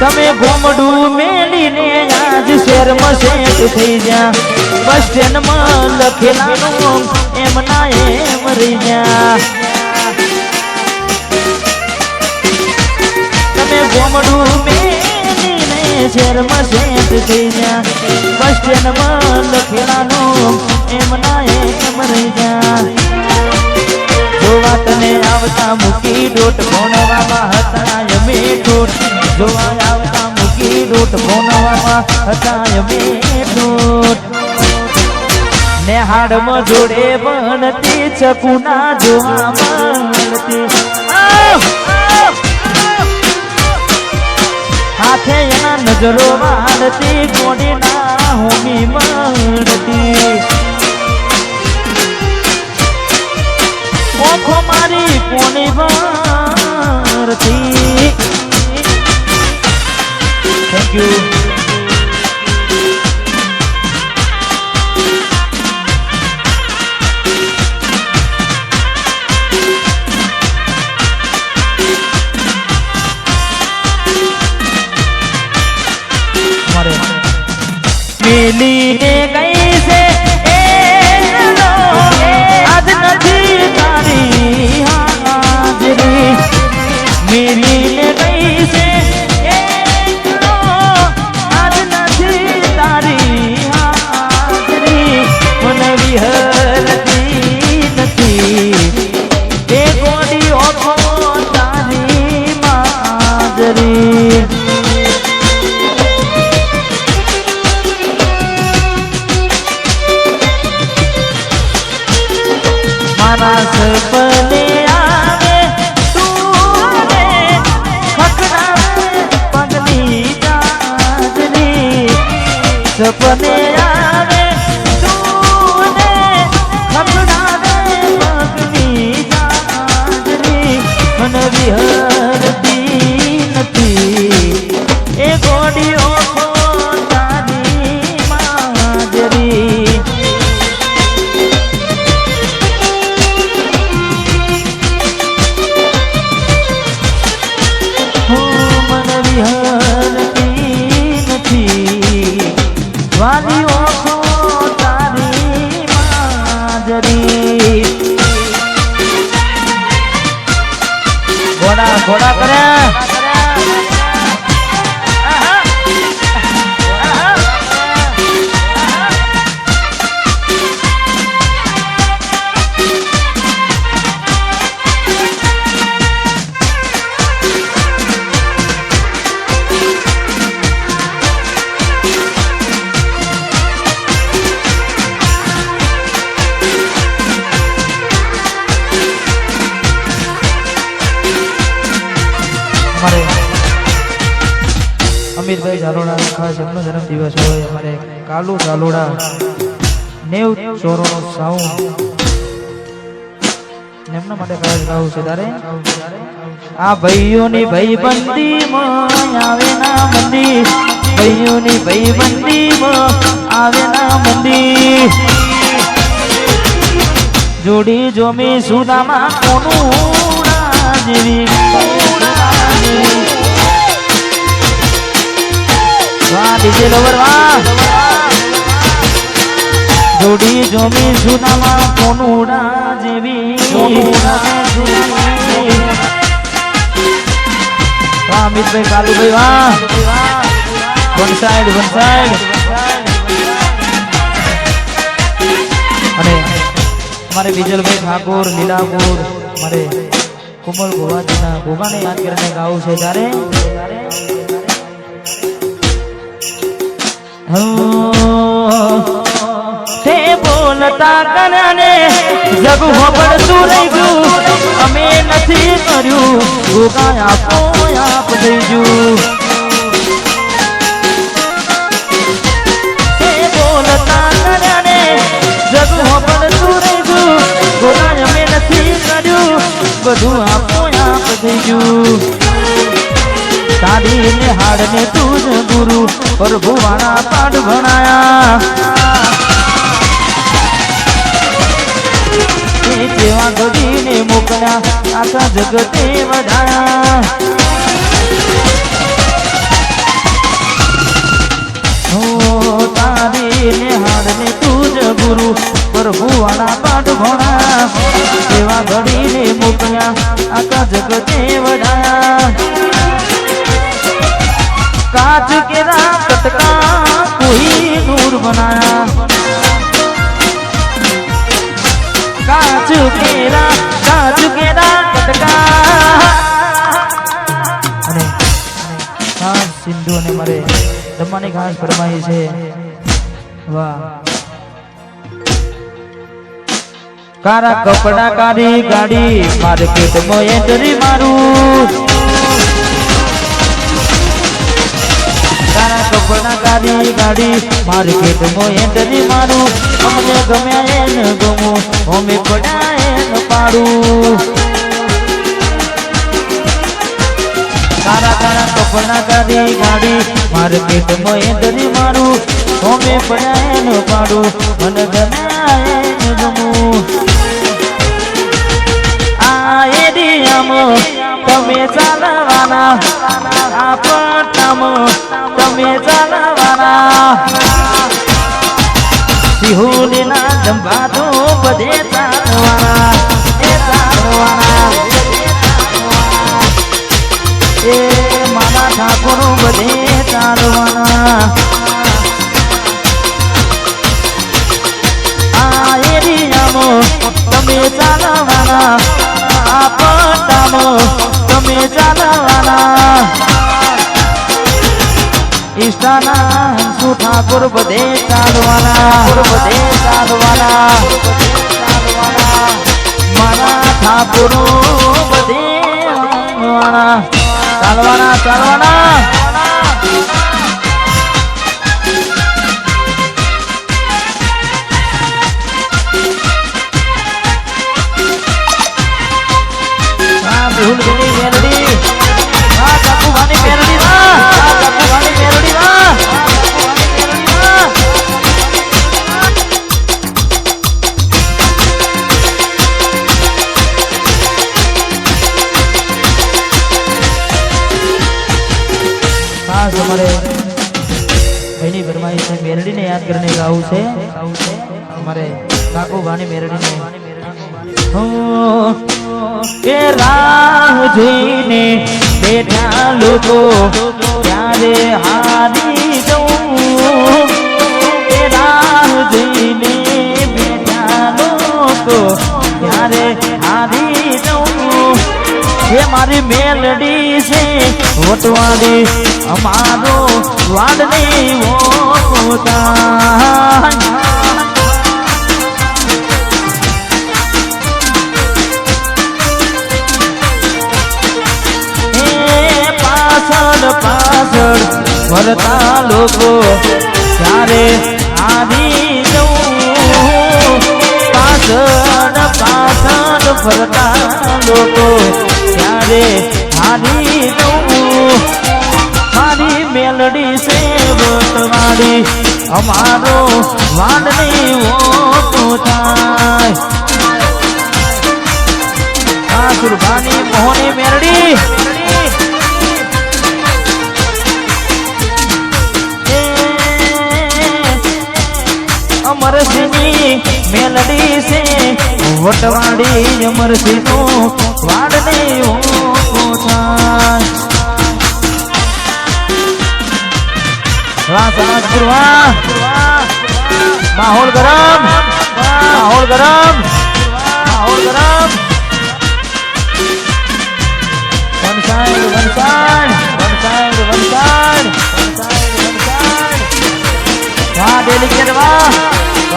તમે ઘોમડું મેલીને આજ શેરમાં શેઠ થઈ જા બસ સ્ટેન્ડમાં લખેલાનું એમ ના એમ રહી જા તમે ઘોમડું મેલીને શેરમાં સેટ થઈ જા બસ સ્ટેન્ડમાં લખેલાનો એમના એક મરી ગયા. જા જોવા તને આવતા મૂકી ડોટ ભણવામાં હતા અમે ડોટ જોવા આવતા મૂકી ડોટ ભણવામાં હતા અમે ડોટ ને હાડમાં જોડે બનતી ચકુના જોવા મળતી હાથે નજરો વાળતી કોડીના મિલીને ગઈ અમિતભાઈ ઝાલોડા ખાસ એમનો જન્મ દિવસ હોય અમારે કાલુ ઝાલોડા. નેવ ચોરોનો સાઉન્ડ. એમના માટે ખાસ ગાવું છે તારે? આ ભાઈઓની ભાઈબંધીમાં આવે ના મંદી ભાઈઓની ભાઈબંધીમાં આવે ના મંદી જોડી જોમી સુદામાં કોનું જેવી. વાહ ડીજે લવર વાહ જોડી જોમી સુનામાં કોનુડા જેવી. વાહ અમિતભાઈ કાલુભાઈ વાહ વન સાઈડ વન સાઈડ. અને અમારે વિજલભાઈ ઠાકોર લીલાપુર મારે કોમલ ગોવાજીના ગોગાને યાદ કરીને ગાવું છે ત્યારે. તે બોલતા કરાને જગ પડતું રહી ગયું અમે નથી કર્યું ગોગા આપો આપ થઈ ગયું બધું આપો આપ થઈ ગયું તારી ને હાડ ને તું જ ગુરુ પ્રભુ વાળા પાઠ ભણાયા. જેવા ગગીને મોકલ્યા, આખા જગતે વધાયા. તારી ઘડીને આખા જગતે વડાયા કાચ કેરા કટકા કોઈ નૂર બનાયા કાચ કેરા કાચ કેરા કટકા અને ખાસ સિંધુ અને મારે જમવાની ખાસ ફરમાઈ છે વાહ કારા કપડા કાઢી ગાડી માર્કેટમાં એન્ટ્રી મારું કાઢી ગાડી. માર્કેટમાં એન્ટ્રી મારું. અમને ગમે એને ગમું. અમે પડાય એને પાડું. કારા કારા કપડા કાઢી ગાડી. માર્કેટમાં એન્ટ્રી મારું. અમે પડાય એને પાડું. મને ગમ્યા એને ગમું. આ એરિયામાં તમે ચાલવાના. આ પટ્ટામાં તમે ચાલવાના સિહોરીના જંબા તો બધે તારવાના. એ તારવાના. એ મારા ઠાકોર બધે તારવાના. આ એરિયામો તમે ચાલવાના. આ પટ્ટામો તમે ચાલવાના. ઈષ્ટાના હંસુ ઠાકોર બધે ચાલવાના. બધે ચાલવાના. મારા ઠાકુરો બધે ચાલવાના. ચાલવાના ચાલવાના. યાદ કરીને ગાવું છે. અમારે કાકો ભાની મેરડીને. કે રાહ જોઈને બેઠા લોકો, ત્યારે હારી હે મારી મેલડી છે ઓટવાડી અમારો વાડની ઓતા પાછળ પાછળ ફરતા લોકો ત્યારે આવી ફરતા લોકો. ત્યારે હારી મારી મેલડી છે વટવાડી અમારો વાડની ઓતો થાય. આ સુરભાની મોહની મેરડી અમરસિંહની મેલડી છે વટવાડી અમરસિંહનું વાડની ઓકો થાય વાહ સાંજપુર વાહ માહોલ ગરમ માહોલ ગરમ માહોલ ગરમ one side one side one side one side one side one side વાહ ડેલિકેટ વાહ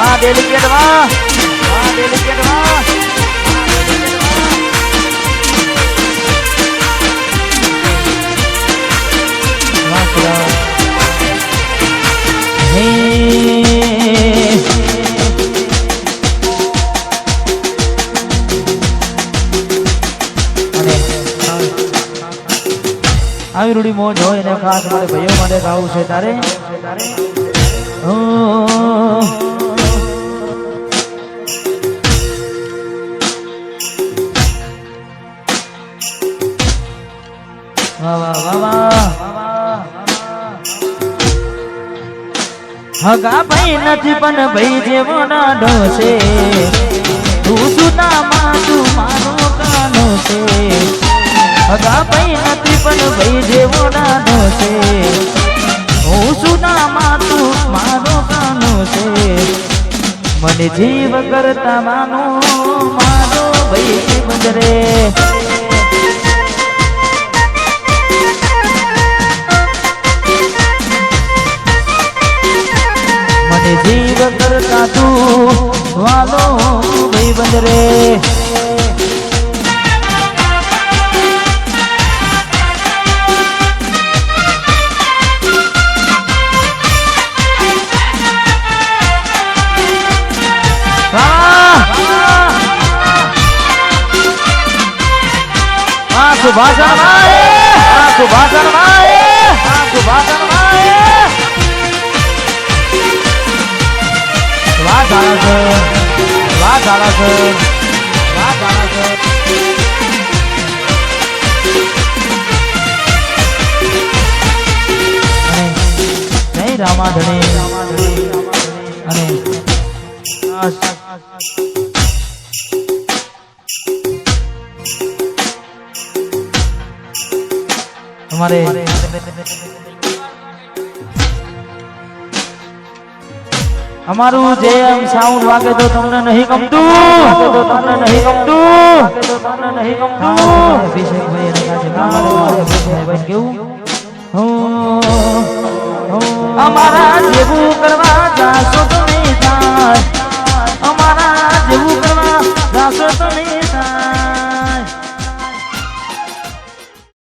વાહ ડેલિકેટ વાહ વાહ ડેલિકેટ વાહ આવી રૂડી મોજ હોય ને ખાસ મારે ભાઈઓ માટે ગાવું છે તારે? ઓ, હગા ભાઈ નથી, પણ ભાઈ જેવો નાડો છે. તું સુના માં તું મારો કાનો છે. હગા ભાઈ નથી, પણ ભાઈ જેવો નાડો છે. હું સુના માં તું મારો કાનો છે. મને જીવ કરતા માનો, મારો ભાઈ જીવ બંદરે સુભાષણ માએ સુભાષણ માએ સુભાષણ માએ વાહ ઝાલા છે વાહ ઝાલા છે વાહ ઝાલા છે અને જય રામાધણી અને તમારે અમારું જે આમ સાઉન્ડ વાગે તો તમને નહીં ગમતું. તો તમને નહીં ગમતું. નહીં ગમતું. કેવું અમારા જેવું કરવા જાશો તો